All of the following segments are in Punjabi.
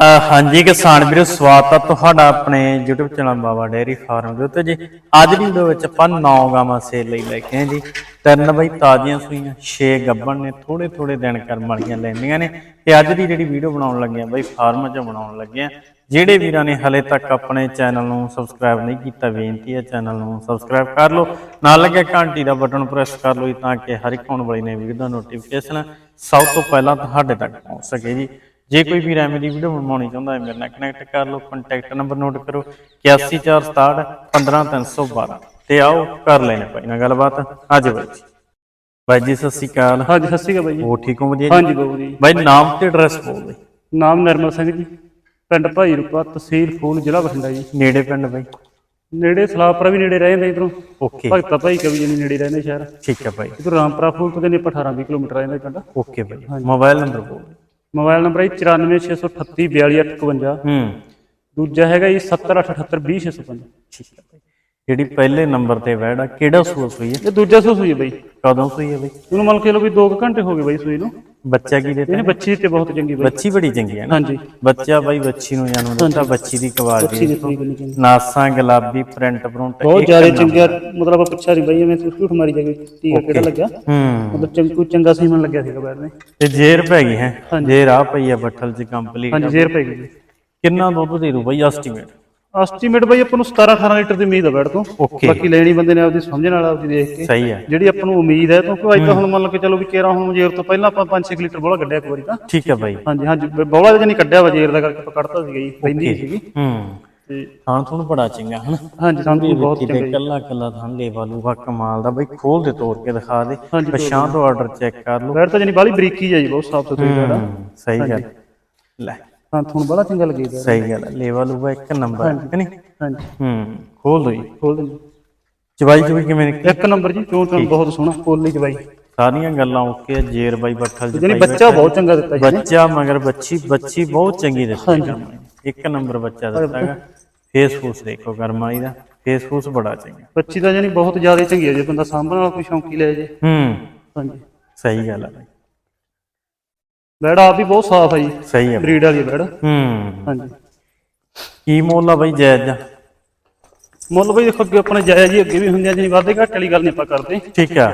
ਹਾਂਜੀ ਕਿਸਾਨ ਵੀਰੋ, ਸਵਾਗਤ ਹੈ ਤੁਹਾਡਾ ਆਪਣੇ YouTube channel Baba dairy farm ਦੇ ਉੱਤੇ ਜੀ। ਅੱਜ ਦੀ ਵੀਡੀਓ ਵਿੱਚ ਆਪਾਂ ਨੌ ਗਾਵਾਂ ਸੇਲ ਲਈ ਲੈ ਕੇ ਆਏ ਜੀ। ਤਿੰਨ ਬਈ ਤਾਜ਼ੀਆਂ ਸੂਈਆਂ 6 ਗੱਬਣ ਨੇ ਥੋੜੇ ਥੋੜੇ ਦਿਨ ਕਰਮ ਵਾਲੀਆਂ ਲੈਂਦੀਆਂ ਨੇ। ਤੇ ਅੱਜ ਦੀ ਜਿਹੜੀ ਵੀਡੀਓ ਬਣਾਉਣ ਲੱਗੇ ਆ ਬਈ, ਫਾਰਮ 'ਚ ਬਣਾਉਣ ਲੱਗੇ ਆ ਜਿਹੜੇ ਵੀਰਾਂ ਨੇ ਹਲੇ ਤੱਕ ਆਪਣੇ ਚੈਨਲ ਨੂੰ ਸਬਸਕ੍ਰਾਈਬ ਨਹੀਂ ਕੀਤਾ, ਬੇਨਤੀ ਹੈ ਚੈਨਲ ਨੂੰ ਸਬਸਕ੍ਰਾਈਬ ਕਰ ਲਓ। ਨਾਲ ਲੱਗਿਆ ਘੰਟੀ ਦਾ ਬਟਨ ਪ੍ਰੈਸ ਕਰ ਲਓ ਜੀ, ਤਾਂ ਕਿ ਹਰ ਇੱਕ ਆਉਣ ਵਾਲੀ ਨਵੀਂ ਵੀਡੀਓ ਦਾ ਨੋਟੀਫਿਕੇਸ਼ਨ ਸਭ ਤੋਂ ਪਹਿਲਾਂ ਤੁਹਾਡੇ ਤੱਕ ਪਹੁੰਚ ਸਕੇ ਜੀ। ਜੇ ਕੋਈ ਵੀ ਐਵੇਂ ਦੀ ਵੀਡੀਓ ਬਣਵਾਉਣੀ ਚਾਹੁੰਦਾ ਹੈ ਮੇਰੇ ਨਾਲ ਕਨੈਕਟ ਕਰ ਲਓ ਕੰਟੈਕਟ ਨੰਬਰ ਨੋਟ ਕਰੋ 8147 15312 ਤੇ ਆਓ ਕਰ ਲੈਣੇ ਭਾਈ ਨਾਲ ਗੱਲਬਾਤ। ਅੱਜ ਬਾਈ ਜੀ। ਬਾਈ ਜੀ ਸਤਿ ਸ਼੍ਰੀ ਅਕਾਲ। ਹਾਂਜੀ ਸਤਿ ਸ਼੍ਰੀ ਅਕਾਲ ਬਾਈ ਜੀ। ਹੋ ਠੀਕ ਹੋ ਵਧੀਆ ਜੀ? ਹਾਂਜੀ ਬਾਬੂ ਜੀ। ਬਾਈ ਨਾਮ ਤੇ ਐਡਰੈਸ ਬੋਲ ਬਈ ਨਾਮ ਨਿਰਮਲ ਸਿੰਘ ਜੀ। ਪਿੰਡ ਭਾਈ ਰੂਪਾ ਤਹਿਸੀਲ ਫੂਲ ਜ਼ਿਲ੍ਹਾ ਬਠਿੰਡਾ ਜੀ। ਨੇੜੇ ਪਿੰਡ ਬਾਈ ਨੇੜੇ ਸਲਾਪਰਾ ਵੀ ਨੇੜੇ ਰਹਿ ਜਾਂਦਾ ਇਧਰੋਂ। ਓਕੇ। ਭਗਤਾ ਭਾਈ ਕਵੀ ਜੀ ਨੇੜੇ ਰਹਿੰਦੇ ਸ਼ਹਿਰ। ਠੀਕ ਹੈ ਬਾਈ ਇਧਰ ਰਾਮਪੁਰਾ ਫੂਲ ਤੋਂ ਕਹਿੰਦੇ 18 20 ਕਿਲੋਮੀਟਰ ਰਹਿੰਦਾ ਇਹ ਪਿੰਡ। ਓਕੇ ਬਾਈ ਮੋਬਾਈਲ ਨੰਬਰ ਬੋਲ ਮੋਬਾਈਲ ਨੰਬਰ ਹੈ 9468342851 ਹੂੰ। ਦੂਜਾ ਹੈਗਾ ਜੀ 7878200605 ਠੀਕ ਹੈ। ਜਿਹੜੀ ਪਹਿਲੇ ਨੰਬਰ ਤੇ ਵੈੜ ਆ ਕਿਹੜਾ ਸੂਆ ਸੂਈ ਹੈ ਇਹ ਦੂਜਾ ਸੂਈ ਹੈ ਬਾਈ। ਕਦੋਂ ਸੂਈ ਹੈ ਬਾਈ? ਉਹਨੂੰ ਮੰਨ ਕੇ ਲੋ ਵੀ 2 ਘੰਟੇ ਹੋ ਗਏ ਬਾਈ ਸੂਈ ਨੂੰ। ਬੱਚਾ ਕੀ ਦੇਤਾ? ਇਹਨੇ ਬੱਚੀ ਤੇ ਬਹੁਤ ਚੰਗੀ ਬਾਈ। ਬੱਚੀ ਬੜੀ ਚੰਗੀ ਹੈ ਨਾ? ਹਾਂਜੀ। ਬੱਚਾ ਬਾਈ ਬੱਚੀ ਨੂੰ ਜਨਮ ਦਿੱਤਾ ਬੱਚੀ ਦੀ ਚੰਗੀ ਨਾਸਾਂ ਗੁਲਾਬੀ ਪ੍ਰਿੰਟ ਪ੍ਰਿੰਟ ਬਹੁਤ ਜ਼ਿਆਦਾ ਚੰਗਾ ਮਤਲਬ ਪੁੱਛਿਆ ਨਹੀਂ ਬਾਈ ਐਵੇਂ ਝੂਠ ਮਾਰੀ ਜਾਵੇ ਟੀਕਾ ਕਿਹੜਾ ਲੱਗਿਆ? ਹੂੰ। ਮਤਲਬ ਚੰਗ ਕੋਈ ਚੰਗਾ ਸੀਮਨ ਲੱਗਿਆ ਸੀਗਾ ਬੈਡ ਨੇ ਤੇ ਜੇਰ ਪੈ ਗਈ ਹੈ। ਜੇਰ ਆ ਪਈ ਹੈ ਬੱਠਲ ਚ ਕੰਪਲੀਟ ਹਾਂਜੀ ਜ਼ੇਰ ਪੈ ਗਈ ਜੀ। ਕਿੰਨਾ ਦੁੱਧ ਦੇ ਰੂ ਬਾਈ ਐਸਟੀਮੇਟ ਐਸਟੀਮੇਟ ਬਾਈ ਆਪਾਂ ਨੂੰ 17 18 ਲੀਟਰ ਦੀ ਉਮੀਦ ਆ ਬੈਡ ਤੋਂ। ਬਾਕੀ ਲੈਣੀ ਬੰਦੇ ਨੇ ਆਪਦੀ ਸਮਝਣ ਵਾਲਾ ਆਪਦੀ ਦੇਖ ਕੇ। ਸਹੀ ਹੈ ਜਿਹੜੀ ਆਪਾਂ ਨੂੰ ਉਮੀਦ ਹੈ ਕਿਉਂਕਿ ਅੱਜ ਤਾਂ ਹੁਣ ਮੰਨ ਲਓ ਕਿ ਚਲੋ ਵੀ ਕੇਰਾ ਹੁਣ ਜੇਰ ਤੋਂ ਪਹਿਲਾਂ ਆਪਾਂ 5-6 ਲੀਟਰ ਬੋਲਾ ਕੱਢਿਆ ਇੱਕ ਵਾਰੀ ਤਾਂ। ਠੀਕ ਹੈ ਬਾਈ। ਹਾਂਜੀ ਹਾਂਜੀ ਬੋਲਾ ਜਿਹਾ ਨਹੀਂ ਕੱਢਿਆ ਵਾ ਜੇਰ ਦਾ ਕਰਕੇ ਆਪਾਂ ਕੱਢਤਾ ਸੀਗਾ ਜੀ ਪੈਂਦੀ ਸੀਗੀ। ਹੂੰ। ਤੇ ਥਾਂ ਤੁਹਾਨੂੰ ਬੜਾ ਚੰਗਾ ਹਨ? ਹਾਂਜੀ ਸਾਨੂੰ ਬਹੁਤ ਕਿਤੇ ਕੱਲਾ ਕੱਲਾ ਥਾਂ ਲੈ ਵਾਲੂਗਾ ਕਮਾਲ ਦਾ। ਬਾਈ ਖੋਲ ਦੇ ਤੋੜ ਕੇ ਦਿਖਾ ਦੇ। ਪਛਾਂ ਤੋਂ ਆਰਡਰ ਚੈੱਕ ਕਰ ਲਓ। ਬੈਡ ਤਾਂ ਜਾਨੀ ਬਾਲੀ ਬਰੀਕੀ ਹੈ ਜੀ ਬਹੁਤ ਸਾਫ਼ ਸੁਥਰੀ ਬੈਡ ਆ। ਹੂੰ, ਸਹੀ ਗੱਲ। ਲੈ। ਹਾਂ ਤੁਹਾਨੂੰ ਬੜਾ ਚੰਗਾ ਲੱਗੇਗਾ ਸਹੀ ਗੱਲ ਲੈ ਵਾਲੂਗਾ ਇੱਕ ਨੰਬਰ ਹੈ ਨਹੀਂ ਹਾਂਜੀ। ਹੂੰ ਖੋਲ ਦੋ ਜੀ। ਖੋਲ ਦਿੰਦੇ ਚਵਾਈ ਚੁਈ ਕਿਵੇਂ ਨਿਕਲੀ? ਇੱਕ ਨੰਬਰ ਜੀ ਚੋਂ ਚੋਂ ਬਹੁਤ ਸੋਹਣਾ ਪੋਲੀ ਚ ਬਾਈ ਸਾਰੀਆਂ ਗੱਲਾਂ ਓਕੇ ਆ, ਜੇਰ ਬਾਈ ਬੱਠਲ ਚ ਜਾਨੀ ਬੱਚਾ ਬਹੁਤ ਚੰਗਾ ਦਿੱਤਾ ਜੀ। ਬੱਚਾ ਮਗਰ ਬੱਚੀ ਬੱਚੀ ਬਹੁਤ ਚੰਗੀ ਦਿੱਤੀ। ਇੱਕ ਨੰਬਰ ਬੱਚਾ ਦਿੱਤਾਗਾ ਫੇਸ ਫੂਸ ਦੇਖੋ ਕਰਮ ਵਾਲੀ ਦਾ। ਫੇਸ ਫੂਸ ਬੜਾ ਚੰਗਾ। ਬੱਚੀ ਤਾਂ ਜਾਨੀ ਬਹੁਤ ਜ਼ਿਆਦਾ ਚੰਗੀ ਹੈ ਜੇ ਬੰਦਾ ਸਾਂਭਣ ਵਾਲਾ ਕੋਈ ਸ਼ੌਂਕੀ ਲੈ ਜੇ। ਹੂੰ। ਹਾਂਜੀ। ਸਹੀ ਗੱਲ ਹੈ ਬੈਡ ਆਪ ਵੀ ਬਹੁਤ ਸਾਫ਼ ਹੈ ਜੀ। ਸਹੀ ਹੈ ਬਰੀਡ ਵਾਲੀ ਬੈਡ। ਹੂੰ। ਹਾਂਜੀ। ਕੀ ਮੁੱਲ ਆ ਬਾਈ ਜਾਇਜ਼ ਦਾ? ਮੁੱਲ ਬਈ ਦੇਖੋ ਅੱਗੇ ਆਪਣੇ ਜਾਇਜ਼ ਜੀ ਅੱਗੇ ਵੀ ਹੁੰਦੀਆਂ ਜਿਹਨੀ ਵਾਧੇ ਘੱਟ ਵਾਲੀ ਗੱਲ ਨਹੀਂ ਆਪਾਂ ਕਰਦੇ। ਠੀਕ ਆ।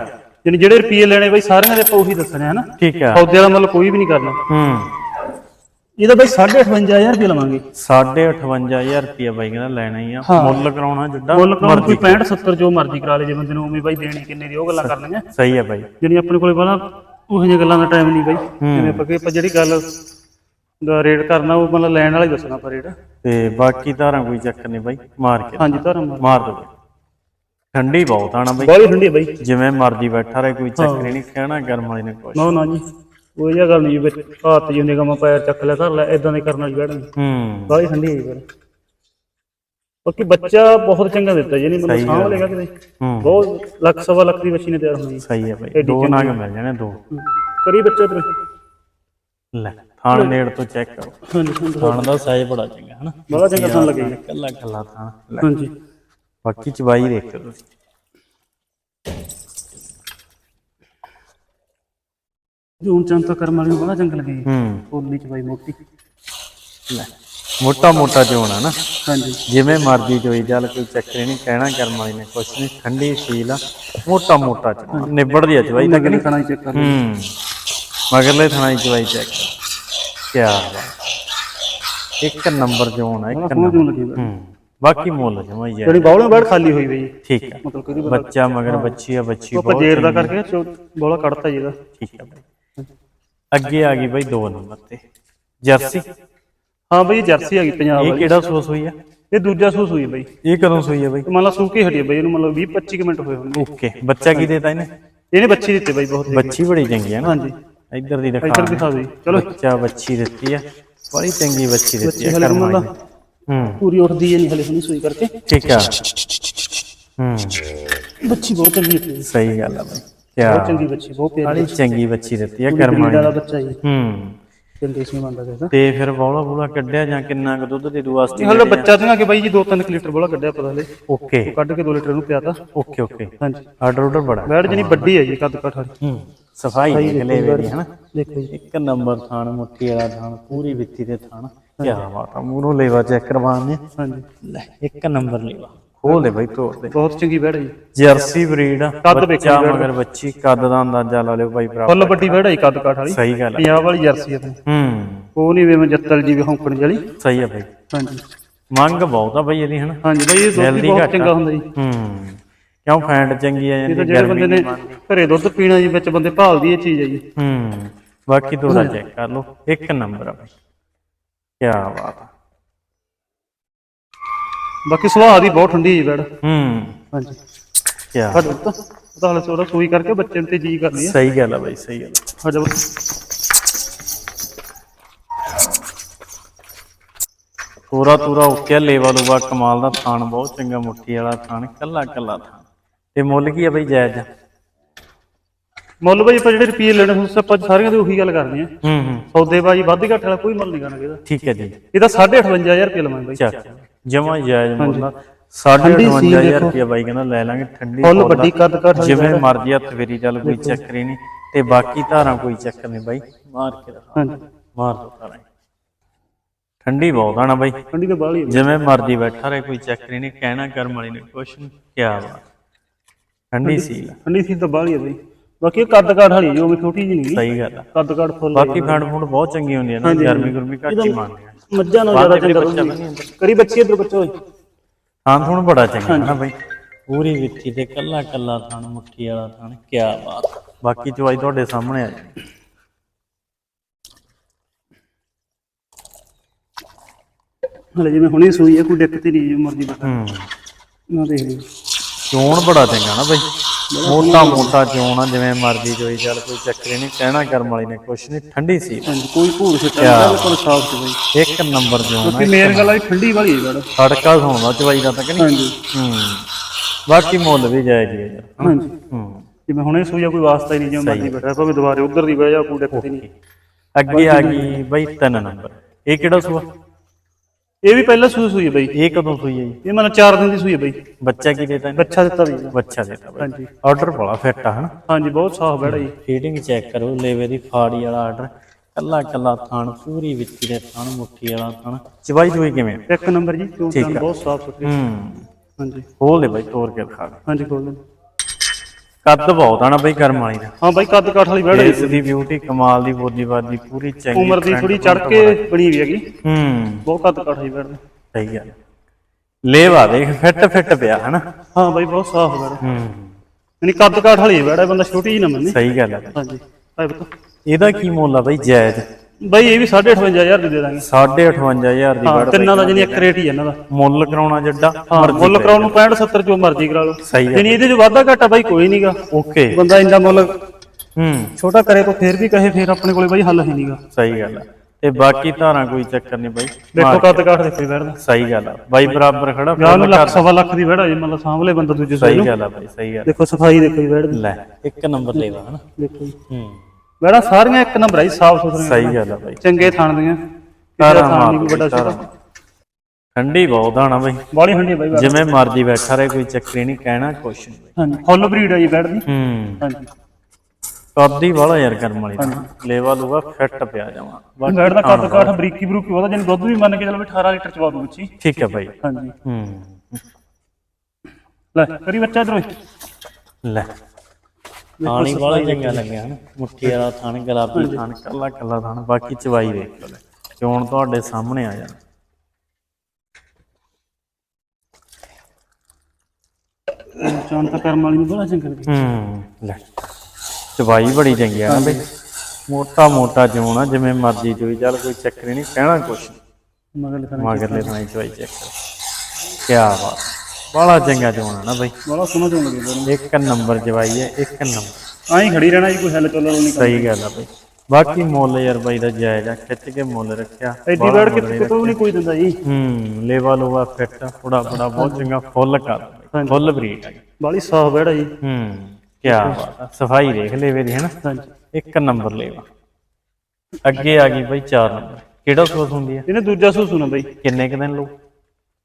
ਜਿਹਨੇ ਜਿਹੜੇ ਰੁਪਏ ਲੈਣੇ ਬਈ ਸਾਰਿਆਂ ਦੇ ਆਪਾਂ ਉਹੀ ਦੱਸਣੇ ਹਨਾ ਠੀਕ ਆ। ਸੌਦੇ ਵਾਲਾ ਮੁੱਲ ਕੋਈ ਵੀ ਨਹੀਂ ਕਰਨਾ। ਹੂੰ। ਇਹਦਾ ਬਈ 58500 ਰੁਪਏ ਲਵਾਂਗੇ। 58500 ਰੁਪਏ ਬਾਈ ਕਹਿੰਦਾ ਲੈਣਾ ਹੀ ਆ। ਮੁੱਲ ਕਰਾਉਣਾ ਜਿੱਦਾਂ ਮੁੱਲ ਕਰਾਉਣ ਕੋਈ 65 70 ਜੋ ਮਰਜ਼ੀ ਕਰਾ ਲੇ ਜੇ ਬੰਦੇ ਨੂੰ ਉਵੇਂ ਬਾਈ ਦੇਣੀ ਕਿੰਨੇ ਦੀ ਉਹ ਗੱਲਾਂ ਕਰਨੀਆਂ ਸਹੀ ਹੈ ਬਾਈ। ਜਿਹੜੀ ਆਪਣੇ ਕੋਲੇ ਪਹਿਲਾਂ ਉਹ ਜਿਹੀਆਂ ਗੱਲਾਂ ਦਾ ਟਾਈਮ ਨਹੀਂ ਬਾਈ। ਜਿਵੇਂ ਆਪਾਂ ਕਿ ਆਪਾਂ ਜਿਹੜੀ ਗੱਲ ਦਾ ਰੇਟ ਕਰਨਾ ਉਹ ਮਤਲਬ ਲੈਣ ਵਾਲਾ ਹੀ ਦੱਸਣਾ ਪਰ ਰੇਟ ਤੇ ਬਾਕੀ ਧਾਰਾਂ ਕੋਈ ਚੱਕਰ ਨਹੀਂ ਬਾਈ ਮਾਰ ਕੇ। ਹਾਂਜੀ ਧਰਮ ਮਾਰ। ਦੋ। ਠੰਡੀ ਬਹੁਤ ਆਣਾ ਬਾਈ। ਬਹੁਤ ਠੰਡੀ ਬਾਈ। ਜਿਵੇਂ ਮਰਜ਼ੀ ਬੈਠਾ ਰਹੇ ਕੋਈ ਚੱਕਰ ਨਹੀਂ ਕਹਿਣਾ ਗਰਮ ਵਾਲੇ ਨੇ ਕੁਛ। ਨਾ ਨਾ ਜੀ। ਉਹ ਇਹ ਗੱਲ ਨਹੀਂ ਵਿੱਚ ਹੱਥ ਜਿਉਂਦੇ ਕੰਮ ਪੈਰ ਚੱਕ ਲਿਆ ਧਰ ਲੈ ਇਦਾਂ ਦੇ ਕਰਨ ਵਾਲੀ ਬੈਠਣ। ਹੂੰ। ਬਾਹਲੀ ਠੰਡੀ ਹੈ ਜੀ ਬਾਕੀ ਬੱਚਾ ਬਹੁਤ ਚੰਗਾ ਦਿੱਤਾ ਜੀ ਨਹੀਂ ਮੈਨੂੰ ਸਾਂਭ ਲੇਗਾ ਕਿਤੇ। ਹੂੰ। ਬਹੁਤ ਲੱਖ ਸਵਾ ਲੱਖ ਦੀ ਬੱਚੀ ਨੇ ਤਿਆਰ ਹੋਣੀ ਸਹੀ ਹੈ ਬਾਈ ਦੋ ਨਾਗ ਮਿਲ ਜਾਣੇ ਦੋ। ਕਰੀ ਬੱਚਾ ਤੇ ਲੈ ਥਾਣ ਨੇੜ ਤੋਂ ਚੈੱਕ ਕਰੋ। ਹਾਂਜੀ ਥਾਣ ਦਾ ਸਾਈਜ਼ ਬੜਾ ਚੰਗਾ ਹਨਾ? ਬੜਾ ਚੰਗਾ ਥਾਂ ਲੱਗੇਗਾ ਕੱਲਾ ਕੱਲਾ ਥਾਣ। ਲੈ ਹਾਂਜੀ। ਬਾਕੀ ਚਵਾਈ ਦੇਖੋ ਤੁਸੀਂ। ਜੂਨ ਚੰਦ ਤਾਂ ਕਰਮ ਵਾਲੀ ਨੂੰ ਬੜਾ ਚੰਗਾ ਲੱਗੇਗਾ ਹੂੰ। ਪੋਲੀ ਚ ਬਾਈ ਮੋਟੀ। ਲੈ। ਮੋਟਾ ਮੋਟਾ ਚੋਣ ਨਾ। ਹਾਂਜੀ। ਜਿਵੇਂ ਮਰਜ਼ੀ ਚੋਈ ਚੱਲ ਕੋਈ ਚੱਕਰ ਹੀ ਨਹੀਂ ਕਹਿਣਾ ਕਰਮ ਵਾਲੀ ਨੇ ਕੁਛ ਨਹੀਂ ਠੰਡੀ ਫੀਲ ਆ ਮੋਟਾ ਮੋਟਾ ਚੋਣ ਨਿਬੜਦੀ ਆ ਚਵਾਈ ਤੱਕ ਨਹੀਂ? ਚੈੱਕ ਕਰ ਹੂੰ। ਮਗਰਲੇ ਥਣਾਈ ਚਵਾਈ ਚੈੱਕ। ਕੀ ਬਾਤ। ਇੱਕ ਨੰਬਰ ਆ ਇੱਕ ਨੰਬਰ। ਹੂੰ। ਬਾਕੀ ਮੁੱਲ ਜਮਾ ਹੀ ਜਿਹੜੀ ਬਾਉਲੇ ਬੈਠ ਖਾਲੀ ਹੋਈ ਬਈ। ਠੀਕ ਆ। ਮਤਲਬ ਕਰੀ ਬੱਚਾ ਮਗਰ ਬੱਚੀ ਆ ਬੱਚੀ ਬਹੁਤ ਜੇਰ ਦਾ ਕਰਕੇ ਬੋਲਾ ਕੱਢਤਾ ਜੀ ਇਹਦਾ ਠੀਕ ਬਾਈ। ਅੱਗੇ ਆ ਗਈ ਬਾਈ 2 ਨੰਬਰ ਤੇ। ਜਰਸੀ। ਹਾਂ ਬਈ ਇਹ ਜਰਸੀ ਆ ਗਈ ਪੰਜਾਬ ਇਹ ਵਾਲੀ। ਕਿਹੜਾ ਸੂਸ ਹੋਈ ਆ? ਇਹ ਦੂਜਾ ਸੂਸ ਹੋਈ ਬਈ। ਇਹ ਕਦੋਂ ਸੂਈ ਆ ਬਾਈ? ਮੰਨ ਲਾ ਸੂਕੀ ਹਟੀ ਆ ਬਈ ਇਹਨੂੰ ਮਤਲਬ 20 25 ਮਿੰਟ ਹੋਏ ਹੋਣਗੇ ਓਕੇ ਬੱਚਾ ਕੀ ਦੇਤਾ ਇਹਨੇ? ਇਹਨੇ ਬੱਚੀ ਦਿੱਤੇ ਬਈ ਬਹੁਤ ਬੱਚੀ ਬੜੀ ਚੰਗੀ ਆ ਨਾ। ਹਾਂਜੀ। ਇੱਧਰ ਦੀ ਦਿਖਾ। ਇੱਧਰ ਦਿਖਾ ਬਈ ਚਲੋ। ਬੱਚਾ ਬੱਚੀ ਦਿੱਤੀ ਆ। ਬੜੀ ਚੰਗੀ ਬੱਚੀ ਦਿੱਤੀ ਆ ਹਲੇ ਮੰਨ ਦੀ। ਲਾ ਹੂੰ। ਪੂਰੀ ਉੱਠਦੀ ਹੈ ਨਹੀਂ ਹਲੇ ਹੁਣੀ ਸੂਈ ਕਰਕੇ। ਠੀਕ ਆ। ਹੂੰ। ਬੱਚੀ ਬਹੁਤ ਚੰਗੀ ਹੈ ਸਹੀ ਗੱਲ ਆ ਬਾਈ। ਬਹੁਤ ਕਿਆ ਚੰਗੀ ਬੱਚੀ ਬਹੁਤ ਪਿਆਰੀ ਬੜੀ ਚੰਗੀ ਬੱਚੀ ਦਿੱਤੀ ਆ ਕਰਮਾਂ ਬਰੀਡ ਵਾਲਾ ਬੱਚਾ ਜੀ ਹੂੰ। ਚੰਗੇ ਸੀ ਮੰਨਦਾ ਕਹਿੰਦਾ ਤੇ ਫਿਰ ਬੌਲਾ ਬੂਲਾ ਕੱਢਿਆ ਜਾਂ ਕਿੰਨਾ ਕੁ ਦੁੱਧ ਦੇ ਦੂ ਵਾਸਤੇ ਹਲੇ ਬੱਚਾ ਤੇ ਨਾ ਕਿ ਬਾਈ ਜੀ 2-3 ਲੀਟਰ ਬੋਲਾ ਕੱਢਿਆ ਪਤਾ ਹਲੇ। ਓਕੇ। ਕੱਢ ਕੇ 2 ਲੀਟਰ ਨੂੰ ਪਿਆਤਾ। Okay okay. ਹਾਂਜੀ। ਆਰਡਰ ਆਰਡਰ ਬੜਾ। ਬੈੜ ਜਣੀ ਵੱਡੀ ਹੈ ਜੀ ਕੱਦ ਕੱਠ ਹੂੰ ਸਫ਼ਾਈ ਨਿਕਲੇ ਵੇ ਦੀ ਹਨਾ ਦੇਖੋ ਜੀ। ਇੱਕ ਨੰਬਰ ਥਾਣ ਮੁੱਠੀ ਵਾਲਾ ਥਾਣ ਪੂਰੀ ਵਿੱਤੀ ਦੇ ਥਾਣ। ਕੀ ਬਾਤ ਆ ਮੂਰੋਂ ਲੇਵਾ ਚੈੱਕ ਕਰਵਾਉਂਦੇ ਹਾਂਜੀ। ਲੈ ਇੱਕ ਨੰਬਰ ਲੇਵਾ। ਖੋਲ ਦੇ ਬਾਈ ਤੋੜ ਦੇ। ਬਹੁਤ ਚੰਗੀ ਹੈ ਜੀ। ਜਰਸੀ ਬਰੀਡ ਆ ਕੱਦ ਵੇਖੋ ਬੱਚਾ ਮਗਰ ਬੱਚੀ ਕੱਦ ਦਾ ਅੰਦਾਜ਼ਾ ਲਾ ਲਿਓ ਬਾਈ ਭਰਾ। ਫੁੱਲ ਵੱਡੀ ਹੈ ਜੀ, ਕੱਦ ਕਾਠ ਵਾਲੀ। ਸਹੀ ਗੱਲ ਆ ਪੰਜਾਬ ਵਾਲੀ ਜਰਸੀ ਆਪਣੀ ਹੂੰ। ਉਹ ਨਹੀਂ ਵੇ ਜੱਤਲ ਜੀ ਵੀ ਹੌਂਕਣ ਵਾਲੀ ਸਹੀ ਆ ਬਾਈ। ਹਾਂਜੀ। ਮੰਗ ਬਹੁਤ ਆ ਬਾਈ ਇਹਦੀ ਹਨਾ? ਹਾਂਜੀ ਬਾਈ ਇਹ ਦੁੱਧ ਜਲਦੀ ਵੀ ਬਹੁਤ ਆ। ਚੰਗਾ ਹੁੰਦਾ ਜੀ। ਹੂੰ। ਕਿਉਂ ਫੈਂਟ ਚੰਗੀ ਆ ਇਹ ਜਾਂਦੀ ਜਿਹੜੇ ਬੰਦੇ ਨੇ ਘਰੇ ਦੁੱਧ ਪੀਣਾ ਜੀ ਵਿੱਚ ਬੰਦੇ ਭਾਲਦੀ ਇਹ ਚੀਜ਼ ਹੈ ਜੀ। ਹੂੰ। ਬਾਕੀ ਤੋਰਾ ਚੈੱਕ ਕਰ ਲਓ। ਇੱਕ ਨੰਬਰ ਆ ਬਾਈ। ਕੀ ਬਾਤ ਆ। ਬਾਕੀ ਸੁਭਾਅ ਦੀ ਬਹੁਤ ਠੰਡੀ ਹੈ ਜੀ ਵੈੜ ਹੂੰ। ਹਾਂਜੀ। ਕੀ ਸਾਡੇ ਤਾਂ ਉਹਦਾ ਹਾਲੇ ਸੋੜਾ ਸੂਈ ਕਰਕੇ ਬੱਚੇ ਨੂੰ ਤੇ ਜੀ ਕਰਦੀ ਹੈ। ਸਹੀ ਗੱਲ ਆ ਬਾਈ ਸਹੀ ਗੱਲ ਆ। ਹਜੇ ਪੂਰਾ ਪੂਰਾ ਓਕੇ ਲੇਵਾ ਲੂਵਾ ਕਮਾਲ ਦਾ ਥਾਨ ਬਹੁਤ ਚੰਗਾ ਮੁੱਠੀ ਵਾਲਾ ਥਾਨ ਕੱਲਾ ਕੱਲਾ ਥਾਨ। ਤੇ ਮੁੱਲ ਕੀ ਆ ਬਈ ਜਾਇਜ਼? ਮੁੱਲ ਬਾਈ ਆਪਾਂ ਜਿਹੜੇ ਰੁਪਏ ਲੈਣੇ ਹੁਣ ਆਪਾਂ ਸਾਰੀਆਂ ਦੀ ਉਹੀ ਗੱਲ ਕਰਦੇ ਆ ਹੂੰ ਹੂੰ। ਸੌਦੇਬਾਜੀ ਵੱਧ ਘੱਟ ਵਾਲਾ ਕੋਈ ਮੁੱਲ ਨਹੀਂ ਕਰਨਾ ਇਹਦਾ ਠੀਕ ਹੈ ਜੀ। ਇਹਦਾ 58500 ਰੁਪਏ ਲਵਾਂਗੇ ਬਾਈ। ਜਮਾ ਜਾਇਜ਼ ਮੁੱਲ ਆ। ਠੰਡੀ ਸੀ 58500 ਦੇਖੋ। ਰੁਪਏ ਬਾਈ ਕਹਿੰਦਾ ਲੈ ਲਾਂਗੇ ਠੰਡੀ ਫੁੱਲ ਫੁੱਲ ਆ। ਵੱਡੀ ਕੱਦ ਵਾਲੀ ਜਿਵੇਂ। ਮਰਜ਼ੀ ਹੱਥ ਫੇਰੀ ਚੱਲ ਕੋਈ ਚੱਕਰ ਹੀ ਨਹੀਂ। ਤੇ ਬਾਕੀ ਧਾਰਾਂ ਕੋਈ ਚੱਕਰ ਨਹੀਂ ਬਾਈ। ਮਾਰ ਕੇ ਦਿਖਾ। ਹਾਂਜੀ। ਮਾਰ ਦੋ ਧਾਰਾਂ। ਠੰਡੀ ਬਹੁਤ ਆ ਨਾ ਬਾਈ। ਠੰਡੀ ਤਾਂ ਬਾਹਲੀ ਹੈ ਜਿਵੇਂ ਮਰਜ਼ੀ ਬੈਠਾ ਰਹੇ ਕੋਈ ਚੱਕਰ ਹੀ ਨਹੀਂ। ਕਹਿਣਾ ਕਰਮ ਵਾਲੀ ਨੇ ਕੁਛ ਨਹੀਂ ਕਿਆ ਬਾਤ। ਠੰਡੀ ਆ। ਠੰਡੀ ਸੀ ਤਾਂ ਬਾਹਲੀ ਹੈ ਬਾਈ। ਬਾਕੀ ਇਹ ਕੱਦ ਕਾਠ ਵਾਲੀ ਜੋ ਵੀ ਛੋਟੀ ਜਿਹੀ ਨਹੀਂ। ਸਹੀ ਗੱਲ ਆ। ਕੱਦ ਕਾਠ ਫੁੱਲ ਬਾਕੀ ਫੰਡ ਫੁੰਡ ਬਹੁਤ ਚੰਗੀ ਹੁੰਦੀ ਆ ਨਾ ਗਰਮੀ ਗੁਰਮੀ ਘੱਟ ਹੀ ਮੰਨਦੇ ਆ ਮੱਝਾਂ ਨਾਲ ਜ਼ਿਆਦਾ ਚੰਗਾ ਰਹੂਗੀ ਕਰੀ ਬੱਚੀ ਇਧਰ ਬੱਚੋ ਓਏ। ਥਾਂ ਥੁਣ ਬੜਾ ਚੰਗਾ ਨਾ ਬਾਈ। ਪੂਰੀ ਵਿੱਥੀ ਤੇ ਕੱਲਾ ਕੱਲਾ ਥਣ ਮੁੱਠੀ ਵਾਲਾ ਥਣ ਕਿਆ ਬਾਤ। ਬਾਕੀ ਚਵਾਈ ਤੁਹਾਡੇ ਸਾਹਮਣੇ ਆ ਜੀ। ਹਲੇ ਜਿਵੇਂ ਹੁਣੇ ਸੂਈ ਹੈ ਕੋਈ ਦਿੱਕਤ ਹੀ ਨਹੀਂ ਜੋ ਮਰਜ਼ੀ ਬਤਾ। ਹੂੰ। ਨਾ ਦੇਖ ਲਈ ਚੋਣ ਬੜਾ ਚੰਗਾ ਨਾ ਬਾਈ। ਮੋਟਾ ਮੋਟਾ ਚੋਣ ਆ ਜਿਵੇਂ ਮਰਜ਼ੀ ਜੋਈ ਚੱਲ ਕੋਈ ਚੱਕਰ ਹੀ ਨਹੀਂ ਕਹਿਣਾ ਕਰਮ ਵਾਲੀ ਨੇ ਕੁਛ ਨਹੀਂ ਠੰਡੀ ਸੀ। ਹਾਂਜੀ ਕੋਈ ਭੂਰ ਸਿੱਟਾ ਬਿਲਕੁਲ ਸਾਫ਼ ਸੀ ਬਾਈ। ਇੱਕ ਨੰਬਰ ਚੋਣ ਆ ਕਿ ਮੇਨ ਗੱਲ ਆ ਠੰਡੀ ਵਾਲੀ ਹੈ ਤੜਕਾ ਸੌਂਦਾ ਚਵਾਈ ਦਾ ਤਾਂ ਕਿ ਨਹੀਂ? ਹਾਂਜੀ। ਹੂੰ। ਬਾਕੀ ਮੁੱਲ ਵੀ ਜਾਇਜ਼ ਹੀ ਆ ਯਾਰ। ਹਾਂਜੀ। ਹੂੰ। ਜਿਵੇਂ ਹੁਣੇ ਸੂਈ ਆ ਕੋਈ ਵਾਸਤਾ ਹੀ ਨਹੀਂ ਜਿਵੇਂ ਮਰਜ਼ੀ ਬੈਠਾ ਭਾਵੇਂ ਦੁਬਾਰੇ ਉਧਰ ਦੀ ਬਹਿ ਜਾ ਕੋਈ ਦਿੱਕਤ ਹੀ ਨਹੀਂ। ਅੱਗੇ ਆ ਗਈ ਬਾਈ ਤਿੰਨ ਨੰਬਰ। ਇਹ ਕਿਹੜਾ ਸੂਆ? ਇਹ ਵੀ ਪਹਿਲਾਂ ਸੂਈ ਸੂਈ ਹੈ ਬਾਈ। ਇਹ ਕਦੋਂ ਸੂਈ ਹੈ ਜੀ? ਇਹ ਮਨ 4 ਦਿਨ ਦੀ ਸੂਈ ਹੈ ਬਾਈ। ਬੱਚਾ ਕੀ ਦੇਤਾ ਇਹਨੇ? ਬੱਚਾ ਦਿੱਤਾ ਇਹਦਾ। ਬੱਚਾ ਦੇਤਾ ਬਾਈ। ਹਾਂਜੀ। ਆਰਡਰ ਬੜਾ ਫਿੱਟ ਆ ਹਨਾ? ਹਾਂਜੀ ਬਹੁਤ ਸਾਫ਼ ਬੈੜਾ ਜੀ। ਫੀਡਿੰਗ ਚੈੱਕ ਕਰੋ ਲੇਵੇ ਦੀ ਫਾੜੀ ਵਾਲਾ ਆਰਡਰ ਕੱਲਾ ਕੱਲਾ ਥਣ ਪੂਰੀ ਵਿੱਚੀ ਦੇ ਥਣ ਮੁੱਠੀ ਵਾਲਾ ਥਣ। ਚਵਾਈ ਚਵਾਈ ਕਿਵੇਂ? ਆ? ਇੱਕ ਨੰਬਰ ਜੀ ਆ। ਬਹੁਤ ਸਾਫ਼ ਸੁਥਰੀ। ਹੂੰ। ਹਾਂਜੀ। ਖੋਲ ਦੇ ਬਾਈ ਤੋੜ ਕੇ ਦਿਖਾ ਦੇ। ਹਾਂਜੀ ਖੋਲ ਲੈਣ ਕੱਦ ਬਹੁਤ ਆ ਨਾ ਬਾਈ ਕਰਮ ਵਾਲੀ ਦਾ। ਹਾਂ ਬਾਈ ਕੱਦ ਕਾਠ ਵਾਲੀ ਬੈੜਾ ਇਸ ਦੀ ਬਿਊਟੀ ਕਮਾਲ ਦੀ ਬੋਦੀ ਬਾਦੀ ਪੂਰੀ ਚੰਗੀ ਉਮਰ ਦੀ ਥੋੜੀ ਚੜ ਕੇ ਬਣੀ ਹੋਈ ਹੈਗੀ। ਹੂੰ। ਬਹੁਤ ਕੱਦ ਕਾਠ ਵਾਲੀ ਬੈੜਾ ਸਹੀ ਗੱਲ। ਲੇਵਾ ਦੇਖ ਫਿੱਟ ਫਿੱਟ ਪਿਆ ਹਨਾ? ਹਾਂ ਬਾਈ ਬਹੁਤ ਸਾਫ਼ ਬੈੜਾ ਹੂੰ। ਯਾਨੀ ਕੱਦ ਕਾਠ ਵਾਲੀ ਬੈੜਾ ਬੰਦਾ ਛੋਟੀ ਜੀ ਨਾ ਮੰਨੇ। ਸਹੀ ਗੱਲ ਹੈ। ਹਾਂਜੀ ਭਾਈ ਬਤਾ ਇਹਦਾ ਕੀ ਮੁੱਲ ਆ ਬਾਈ ਜਾਇਜ਼? ਬਾਈ ਇਹ ਵੀ 58500 ਦੀ ਦੇ ਦਾਂਗੇ। 58500 ਦੀ ਹਾਂ ਬੜ ਤਿੰਨਾਂ ਦਾ ਜਿਹਨੇ ਇੱਕ ਰੇਟ ਹੀ ਹੈ ਇਹਨਾਂ ਦਾ। ਮੁੱਲ ਕਰਾਉਣਾ ਜੱਡਾ ਹਾਂ ਮੁੱਲ ਕਰਾਉਣ ਨੂੰ 65 70 ਜੋ ਮਰਜ਼ੀ ਕਰਾ ਲਓ। ਸਹੀ ਗੱਲ ਯਾਨੀ ਇਹਦੇ ਚ ਵਾਧਾ ਘਾਟਾ ਬਾਈ ਕੋਈ ਨਹੀਂਗਾ ਓਕੇ। ਬੰਦਾ ਇੰਨਾ ਮੁੱਲ ਹੂੰ। ਛੋਟਾ ਕਰੇ ਤਾਂ ਫੇਰ ਵੀ ਕਹੇ ਫੇਰ ਆਪਣੇ ਕੋਲੇ ਬਾਈ ਹੱਲ ਹੈ ਨਹੀਂਗਾ ਸਹੀ ਗੱਲ ਆ। ਤੇ ਬਾਕੀ ਧਾਰਾਂ ਕੋਈ ਚੱਕਰ ਨਹੀਂ ਬਾਈ। ਦੇਖੋ ਕੱਦ ਕਾਠ ਦੇਖੋ ਬੈਠਦਾ। ਸਹੀ ਗੱਲ ਆ। ਬਾਈ ਬਰਾਬਰ ਖੜਾ ਨੂੰ ਲੱਖ ਸਵਾ ਲੱਖ ਦੀ ਬੈੜਾ ਜੇ ਮਤਲਬ ਸਾਹਮਣੇ ਬੰਦਾ ਦੂਜੇ ਸਹੀ ਗੱਲ ਆ ਬਾਈ ਸਹੀ ਗੱਲ ਦੇਖੋ ਸਫ਼ਾਈ ਦੇਖੋ ਦੀ ਲੈ ਇੱਕ ਨੰਬਰ ਲੈਵਾ ਹਨਾ। ਦੇਖੋ ਹੂੰ। ਬੈੜਾ ਸਾਰੀਆਂ ਇੱਕ ਨੰਬਰ ਆਈ ਸਾਫ਼ ਸੁਥਰੀਆਂ ਸਹੀ ਗੱਲ। ਆ ਬਾਈ। ਚੰਗੇ ਥਾਣ ਦੀਆਂ ਧਾਰਾਂ ਥਾਣ ਮਾਰ ਨਹੀਂ ਕੋਈ ਵੱਡਾ ਧਾਰਾਂ। ਛੋਟਾ ਠੰਡੀ ਬਹੁਤ ਆ ਨਾ ਬਾਈ। ਬਾਲੀ ਹੰਡੀ ਬਾਈ ਜਿਵੇਂ ਮਰਜ਼ੀ ਬੈਠਾ ਰਹੇ ਕੋਈ ਚੱਕਰ ਨਹੀਂ ਕਹਿਣਾ ਕੁਛ ਨਹੀਂ। ਹਾਂਜੀ ਫੁੱਲ ਬਰੀਡ ਆ ਜੀ ਬੈੜ ਦੀ। ਹੂੰ। ਹਾਂਜੀ। ਕੱਦੀ ਵਾਲਾ ਯਾਰ ਕਰਮ ਵਾਲੀ। ਦਾ। ਲੇਵਾ ਲੂਗਾ ਫਿੱਟ ਪਿਆ ਜਾਵਾਂ। ਬੈੜ ਦਾ ਕੱਦ ਕਾਠ ਬਰੀਕੀ ਬਰੂਕੀ ਉਹਦਾ ਜਿਹਨੇ ਦੁੱਧ ਵੀ ਮੰਨ ਕੇ ਚੱਲ ਵੀ 18 ਲੀਟਰ ਚਵਾ ਦੂ ਬੱਚੀ। ਠੀਕ ਹੈ ਬਾਈ। ਹਾਂਜੀ। ਹੂੰ। ਲੈ ਕਰੀ ਬੱਚਾ ਇਧਰੋਂ ਲੈ। ਪਾਣੀ ਵਾਲਾ ਚੰਗਾ ਲੱਗਿਆ ਹਨ ਮੁੱਠੀ ਵਾਲਾ ਥਣ ਗੁਲਾਬੀ ਥਣ ਕੱਲਾ ਕੱਲਾ ਥਣ ਬਾਕੀ ਚਵਾਈ ਲੈ। ਚੋਣ ਤੁਹਾਡੇ ਸਾਹਮਣੇ ਆ ਜਾਣਾ। ਚਾਂ ਤਾਂ ਕਰਮ ਵਾਲੀ ਨੂੰ ਬੜਾ ਚੰਗਾ ਲੱਗਿਆ। ਹੂੰ ਲੈ। ਚਵਾਈ ਬੜੀ ਚੰਗੀ ਆ ਨਾ ਬਈ। ਮੋਟਾ ਮੋਟਾ ਚੋਣ ਆ ਜਿਵੇਂ ਮਰਜ਼ੀ ਚੋਈ ਚੱਲ ਕੋਈ ਚੱਕਰ ਨਹੀਂ ਕਹਿਣਾ ਕੁਛ ਮਗਰ ਲਿਖਣਾ ਮਗਰਲੇ ਥਾਂ ਚਵਾਈ ਚੈੱਕ। ਕਰੋ ਕੀ ਬਾਤ। ਬੜਾ ਚੰਗਾ ਚੋਣ ਨਾ ਬਈ। ਬੜਾ ਸੋਹਣਾ ਚੋਂ ਲੱਗਿਆ ਬੈੜ ਇੱਕ ਨੰਬਰ ਜਵਾਈ ਹੈ ਇੱਕ ਨੰਬਰ। ਆਹੀਂ ਖੜੀ ਰਹਿਣਾ ਜੀ ਕੋਈ ਹੱਲ ਚੱਲਣ ਨਹੀਂ ਸਹੀ ਗੱਲ ਆ ਬਈ। ਬਾਕੀ ਮੁੱਲ ਯਾਰ ਬਾਈ ਦਾ ਜਾਇਜ਼ ਆ ਖਿੱਚ ਕੇ ਮੁੱਲ ਰੱਖਿਆ ਐਡੀ ਬੈੜ ਕਿਤੇ ਕਿਤੋਂ ਵੀ ਨਹੀਂ ਕੋਈ ਦਿੰਦਾ ਜੀ। ਹੂੰ ਲੇਵਾ ਲੋਵਾ ਫਿੱਟ ਬੜਾ ਬੜਾ ਬਹੁਤ ਚੰਗਾ ਫੁੱਲ ਕਰ ਫੁੱਲ ਬਰੀਡ ਆ ਬਾਲੀ ਸਾਫ਼ ਬੈੜ ਜੀ। ਹੂੰ ਕੀ ਬਾਤ ਆ ਸਫ਼ਾਈ ਦੇਖ ਲੇਵੇ ਦੀ ਹੈ ਨਾ ਹਾਂਜੀ। ਇੱਕ ਨੰਬਰ ਲੇਵਾ। ਅੱਗੇ ਆ ਗਈ ਬਾਈ 4 ਨੰਬਰ। ਕਿਹੜਾ ਸੋਸ ਹੁੰਦੀ ਆ? ਇਹਨੇ ਦੂਜਾ ਸੂ ਸੁਣਾ ਬਾਈ। ਕਿੰਨੇ ਕੁ ਦਿਨ ਲਓ